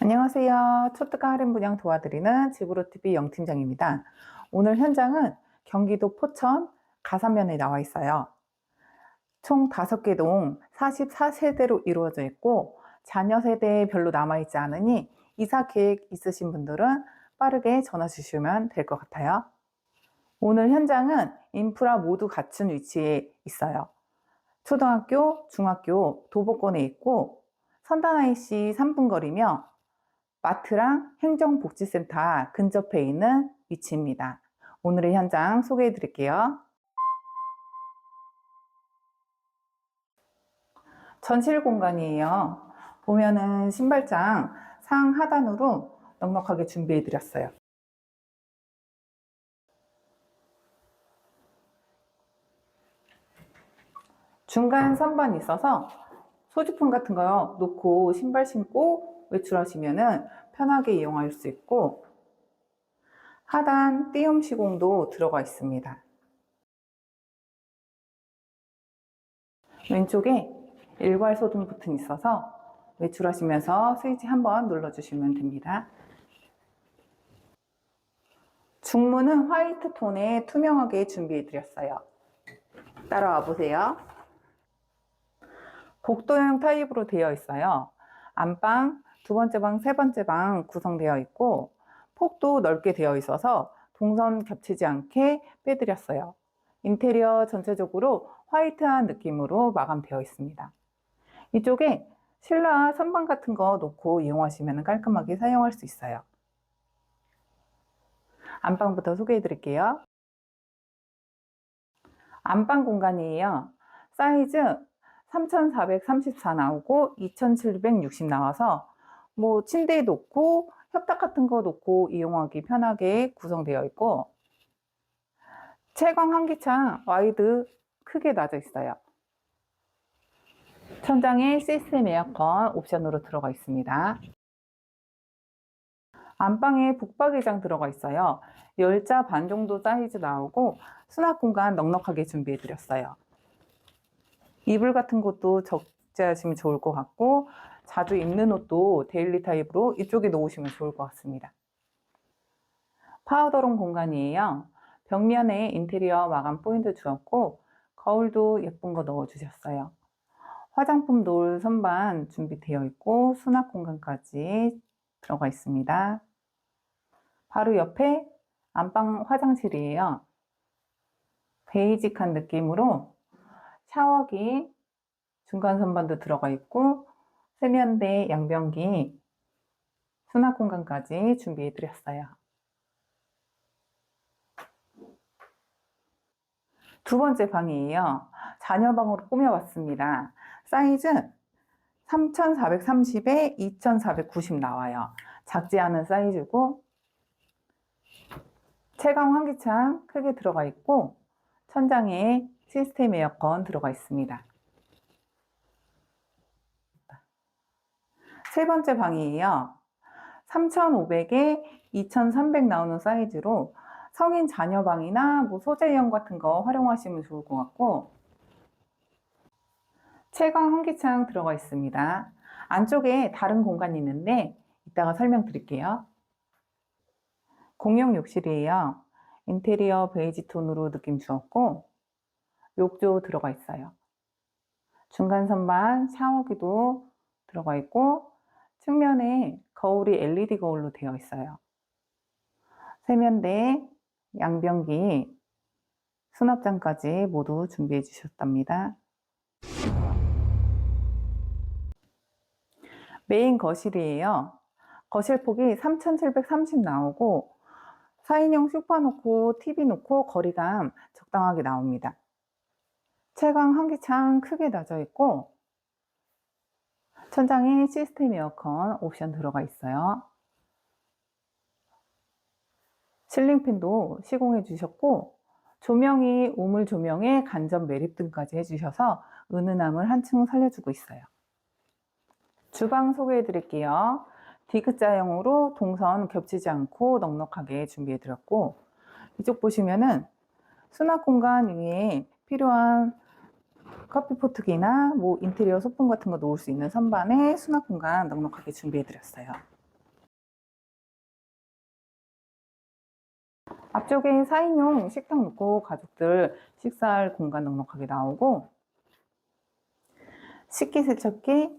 안녕하세요. 초특가 할인 분양 도와드리는 집으로TV 영팀장입니다. 오늘 현장은 경기도 포천 가산면에 나와 있어요. 총 5개 동 44세대로 이루어져 있고 자녀 세대 별로 남아있지 않으니 이사 계획 있으신 분들은 빠르게 전화 주시면 될 것 같아요. 오늘 현장은 인프라 모두 갖춘 위치에 있어요. 초등학교, 중학교 도보권에 있고 선단 IC 3분 거리며 마트랑 행정복지센터 근접해 있는 위치입니다. 오늘의 현장 소개해 드릴게요. 전실 공간이에요. 보면은 신발장 상 하단으로 넉넉하게 준비해 드렸어요. 중간 선반이 있어서 소지품 같은 거 놓고 신발 신고 외출하시면은 편하게 이용할 수 있고 하단 띄움 시공도 들어가 있습니다. 왼쪽에 일괄 소등 버튼이 있어서 외출하시면서 스위치 한번 눌러주시면 됩니다. 중문은 화이트 톤에 투명하게 준비해 드렸어요. 따라와 보세요. 복도형 타입으로 되어 있어요. 안방, 두 번째 방, 세 번째 방 구성되어 있고 폭도 넓게 되어 있어서 동선 겹치지 않게 빼드렸어요. 인테리어 전체적으로 화이트한 느낌으로 마감되어 있습니다. 이쪽에 실내 선반 같은 거 놓고 이용하시면 깔끔하게 사용할 수 있어요. 안방부터 소개해 드릴게요. 안방 공간이에요. 사이즈 3434 나오고 2760 나와서 뭐 침대에 놓고 협탁 같은 거 놓고 이용하기 편하게 구성되어 있고 채광 환기창 와이드 크게 놔져 있어요. 천장에 시스템 에어컨 옵션으로 들어가 있습니다. 안방에 북박이장 들어가 있어요. 열자 반 정도 사이즈 나오고 수납 공간 넉넉하게 준비해 드렸어요. 이불 같은 것도 적재하시면 좋을 것 같고 자주 입는 옷도 데일리 타입으로 이쪽에 놓으시면 좋을 것 같습니다. 파우더룸 공간이에요. 벽면에 인테리어 마감 포인트 주었고 거울도 예쁜 거 넣어 주셨어요. 화장품 놓을 선반 준비되어 있고 수납 공간까지 들어가 있습니다. 바로 옆에 안방 화장실이에요. 베이직한 느낌으로 샤워기 중간 선반도 들어가 있고 세면대 양변기 수납 공간까지 준비해 드렸어요. 두 번째 방이에요. 자녀 방으로 꾸며봤습니다. 사이즈 3430에 2490 나와요. 작지 않은 사이즈고 채광 환기창 크게 들어가 있고 천장에 시스템 에어컨 들어가 있습니다. 세 번째 방이에요. 3,500에 2,300 나오는 사이즈로 성인 자녀 방이나 뭐 소재형 같은 거 활용하시면 좋을 것 같고 채광 환기창 들어가 있습니다. 안쪽에 다른 공간이 있는데 이따가 설명드릴게요. 공용 욕실이에요. 인테리어 베이지 톤으로 느낌 주었고 욕조 들어가 있어요. 중간 선반 샤워기도 들어가 있고 측면에 거울이 LED 거울로 되어 있어요. 세면대, 양변기, 수납장까지 모두 준비해 주셨답니다. 메인 거실이에요. 거실 폭이 3730 나오고 4인용 소파 놓고 TV 놓고 거리감 적당하게 나옵니다. 채광 환기창 크게 놔져 있고 천장에 시스템 에어컨 옵션 들어가 있어요. 실링팬도 시공해 주셨고 조명이 우물 조명에 간접 매립 등까지 해주셔서 은은함을 한층 살려주고 있어요. 주방 소개해 드릴게요. D자형으로 동선 겹치지 않고 넉넉하게 준비해 드렸고 이쪽 보시면은 수납 공간 위에 필요한 커피 포트기나 뭐 인테리어 소품 같은 거 놓을 수 있는 선반에 수납 공간 넉넉하게 준비해드렸어요. 앞쪽에 4인용 식탁 놓고 가족들 식사할 공간 넉넉하게 나오고 식기세척기,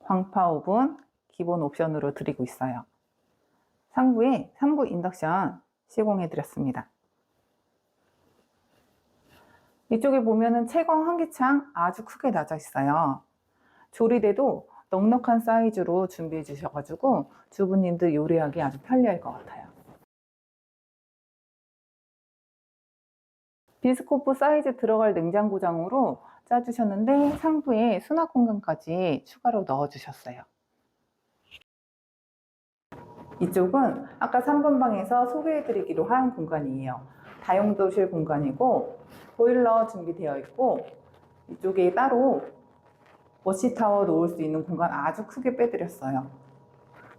광파 오븐 기본 옵션으로 드리고 있어요. 상부에 3부 인덕션 시공해드렸습니다. 이쪽에 보면은 채광 환기창 아주 크게 낮아 있어요. 조리대도 넉넉한 사이즈로 준비해 주셔가지고 주부님들 요리하기 아주 편리할 것 같아요. 비스코프 사이즈 들어갈 냉장고장으로 짜주셨는데 상부에 수납 공간까지 추가로 넣어주셨어요. 이쪽은 아까 3번 방에서 소개해드리기로 한 공간이에요. 다용도실 공간이고 보일러 준비되어 있고 이쪽에 따로 워시타워 놓을 수 있는 공간 아주 크게 빼드렸어요.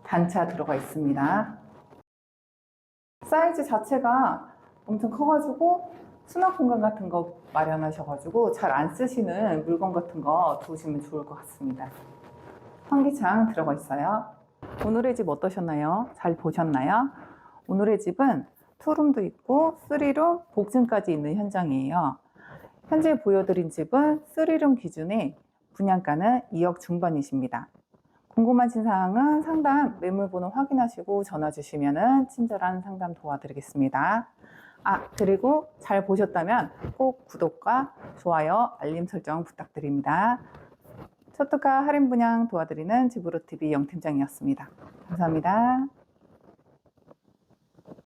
단차 들어가 있습니다. 사이즈 자체가 엄청 커가지고 수납 공간 같은 거 마련하셔가지고 잘 안 쓰시는 물건 같은 거 두시면 좋을 것 같습니다. 환기창 들어가 있어요. 오늘의 집 어떠셨나요? 잘 보셨나요? 오늘의 집은 투룸도 있고 3룸 복층까지 있는 현장이에요. 현재 보여드린 집은 3룸 기준에 분양가는 2억 중반이십니다. 궁금하신 사항은 상담 매물번호 확인하시고 전화 주시면 친절한 상담 도와드리겠습니다. 아, 그리고 잘 보셨다면 꼭 구독과 좋아요, 알림 설정 부탁드립니다. 초특가 할인 분양 도와드리는 집으로TV 영팀장이었습니다. 감사합니다.